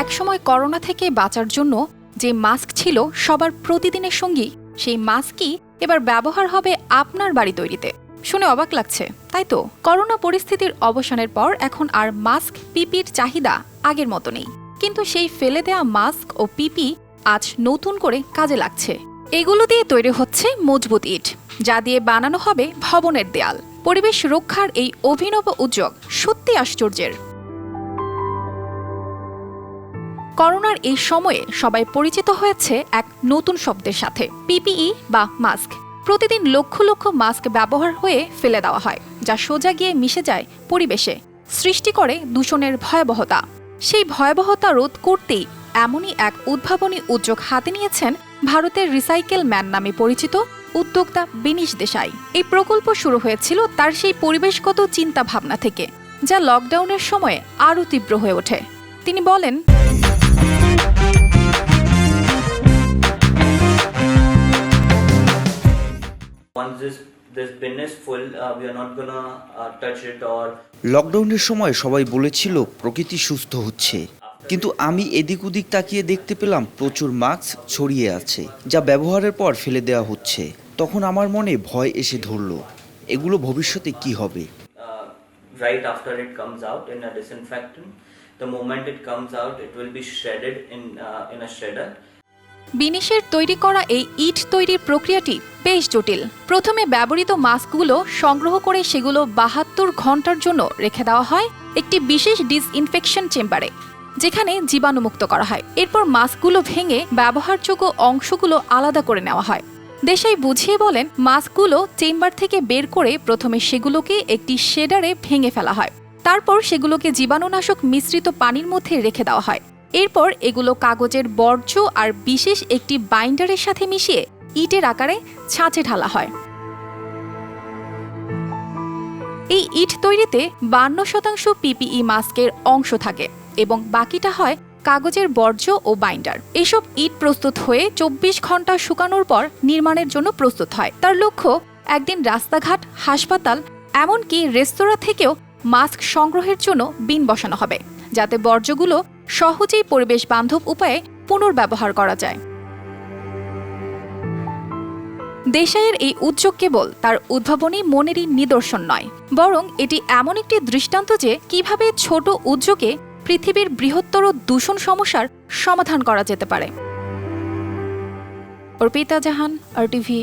একসময় করোনা থেকে বাঁচার জন্য যে মাস্ক ছিল সবার প্রতিদিনের সঙ্গী, সেই মাস্কই এবার ব্যবহার হবে আপনার বাড়ি তৈরিতে। শুনে অবাক লাগছে, তাই তো? করোনা পরিস্থিতির অবসানের পর এখন আর মাস্ক, পিপির চাহিদা আগের মতো নেই। কিন্তু সেই ফেলে দেয়া মাস্ক ও পিপি আজ নতুন করে কাজে লাগছে। এগুলো দিয়ে তৈরি হচ্ছে মজবুত ইট, যা দিয়ে বানানো হবে ভবনের দেয়াল। পরিবেশ রক্ষার এই অভিনব উদ্যোগ সত্যি আশ্চর্যের। করোনার এই সময়ে সবাই পরিচিত হয়েছে এক নতুন শব্দের সাথে, পিপিই বা মাস্ক। প্রতিদিন লক্ষ লক্ষ মাস্ক ব্যবহার হয়ে ফেলে দেওয়া হয়, যা সোজা গিয়ে মিশে যায় পরিবেশে, সৃষ্টি করে দূষণের ভয়াবহতা। সেই ভয়াবহতা রোধ করতেই এমনই এক উদ্ভাবনী উদ্যোগ হাতে নিয়েছেন ভারতের রিসাইকেল ম্যান নামে পরিচিত উদ্যোক্তা বিনিশ দেশাই। এই প্রকল্প শুরু হয়েছিল তার সেই পরিবেশগত চিন্তা ভাবনা থেকে, যা লকডাউনের সময়ে আরও তীব্র হয়ে ওঠে। তিনি বলেন this this bin লকডাউনের সময় সবাই বলেছিল প্রকৃতি সুস্থ হচ্ছে। কিন্তু আমি এদিক ওদিক তাকিয়ে দেখতে পেলাম প্রচুর মাস্ক ছড়িয়ে আছে যা ব্যবহারের পর ফেলে দেওয়া হচ্ছে। তখন আমার মনে ভয় এসে ধরল এগুলো ভবিষ্যতে কি হবে? Right after it comes out in a disinfectant the moment it out it be shredded in a shredder বিনিশের তৈরি করা এই ইট তৈরির প্রক্রিয়াটি বেশ জটিল। প্রথমে ব্যবহৃত মাস্কগুলো সংগ্রহ করে সেগুলো বাহাত্তর ঘণ্টার জন্য রেখে দেওয়া হয় একটি বিশেষ ডিসইনফেকশন চেম্বারে, যেখানে জীবাণুমুক্ত করা হয়। এরপর মাস্কগুলো ভেঙে ব্যবহারযোগ্য অংশগুলো আলাদা করে নেওয়া হয়। দেশাই বুঝিয়ে বলেন, মাস্কগুলো চেম্বার থেকে বের করে প্রথমে সেগুলোকে একটি শেডারে ভেঙে ফেলা হয়। তারপর সেগুলোকে জীবাণুনাশক মিশ্রিত পানির মধ্যে রেখে দেওয়া হয়। এরপর এগুলো কাগজের বর্জ্য আর বিশেষ একটি বাইন্ডারের সাথে মিশিয়ে ইটের আকারে ছাঁচে ঢালা হয়। এই ইট তৈরিতে বান্ন শতাংশ পিপিই মাস্কের অংশ থাকে এবং বাকিটা হয় কাগজের বর্জ্য ও বাইন্ডার। এসব ইট প্রস্তুত হয়ে চব্বিশ ঘণ্টা শুকানোর পর নির্মাণের জন্য প্রস্তুত হয়। তার লক্ষ্য একদিন রাস্তাঘাট, হাসপাতাল, এমনকি রেস্তোরাঁ থেকেও মাস্ক সংগ্রহের জন্য বিন বসানো হবে, যাতে বর্জ্যগুলো সহজেই পরিবেশ বান্ধব উপায়ে পুনর্ব্যবহার করা যায়। দেশাইয়ের এই উদ্যোগ কেবল তার উদ্ভাবনী মনেরই নিদর্শন নয়, বরং এটি এমন একটি দৃষ্টান্ত যে কীভাবে ছোট উদ্যোগে পৃথিবীর বৃহত্তর দূষণ সমস্যার সমাধান করা যেতে পারে। Arpita Jahan, R TV.